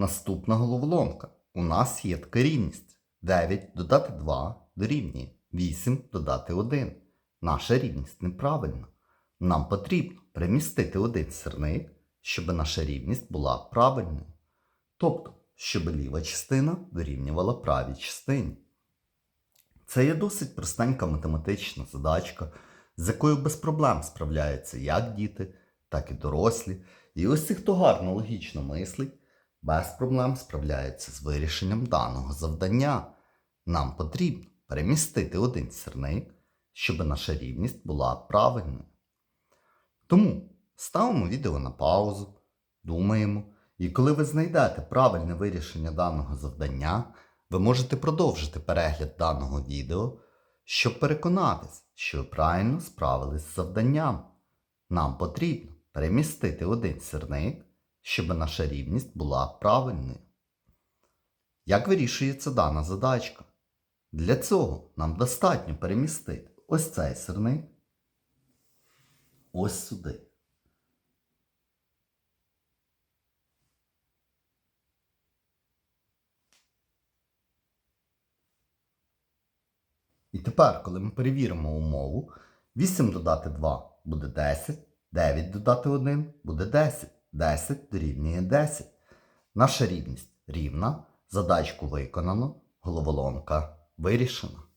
Наступна головоломка. У нас є така рівність. 9 додати 2 дорівнює 8 додати 1. Наша рівність неправильна. Нам потрібно перемістити один сірник, щоб наша рівність була правильною. Тобто, щоб ліва частина дорівнювала правій частині. Це є досить простенька математична задачка, з якою без проблем справляються як діти, так і дорослі. І ось ті, хто гарно логічно мислить, без проблем справляються з вирішенням даного завдання. Нам потрібно перемістити один сірник, щоб наша рівність була правильною. Тому ставимо відео на паузу, думаємо, і коли ви знайдете правильне вирішення даного завдання, ви можете продовжити перегляд даного відео, щоб переконатись, що ви правильно справились з завданням. Нам потрібно перемістити один сірник, щоб наша рівність була правильною. Як вирішується дана задачка? Для цього нам достатньо перемістити ось цей сирник ось сюди. І тепер, коли ми перевіримо умову, 8 додати 2 буде 10, 9 додати 1 буде 10, 10 дорівнює 10. Наша рівність рівна, задачку виконано, головоломка вирішена.